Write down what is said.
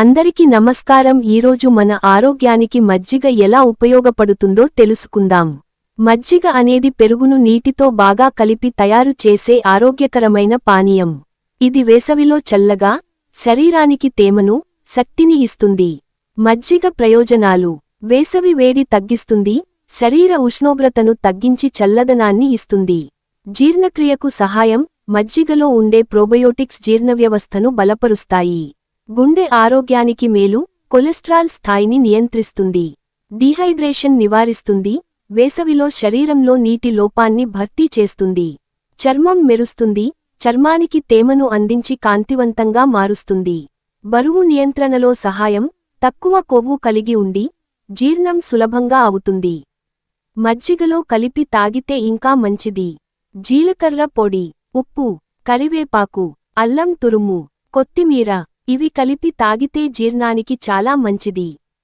అందరికీ నమస్కారం. ఈరోజు మన ఆరోగ్యానికి మజ్జిగ ఎలా ఉపయోగపడుతుందో తెలుసుకుందాం. మజ్జిగ అనేది పెరుగును నీటితో బాగా కలిపి తయారు చేసే ఆరోగ్యకరమైన పానీయం. ఇది వేసవిలో చల్లగా శరీరానికి తేమను శక్తిని ఇస్తుంది. మజ్జిగ ప్రయోజనాలు. వేసవి వేడి తగ్గిస్తుంది శరీర ఉష్ణోగ్రతను తగ్గించి చల్లదనాన్ని ఇస్తుంది. జీర్ణక్రియకు సహాయం. మజ్జిగలో ఉండే ప్రోబయోటిక్స్ జీర్ణవ్యవస్థను బలపరుస్తాయి. గుండె ఆరోగ్యానికి మేలు కొలెస్ట్రాల్ స్థాయిని నియంత్రిస్తుంది. డీహైడ్రేషన్ నివారిస్తుంది వేసవిలో శరీరంలో నీటి లోపాన్ని భర్తీ చేస్తుంది. చర్మం మెరుస్తుంది చర్మానికి తేమను అందించి కాంతివంతంగా మారుస్తుంది. బరువు నియంత్రణలో సహాయం తక్కువ కొవ్వు కలిగి ఉండి జీర్ణం సులభంగా అవుతుంది. మజ్జిగలో కలిపి తాగితే ఇంకా మంచిది. జీలకర్ర పొడి ఉప్పు కరివేపాకు అల్లం తురుము కొత్తిమీర ఇవి కలిపి తాగితే జీర్ణానికి చాలా మంచిది.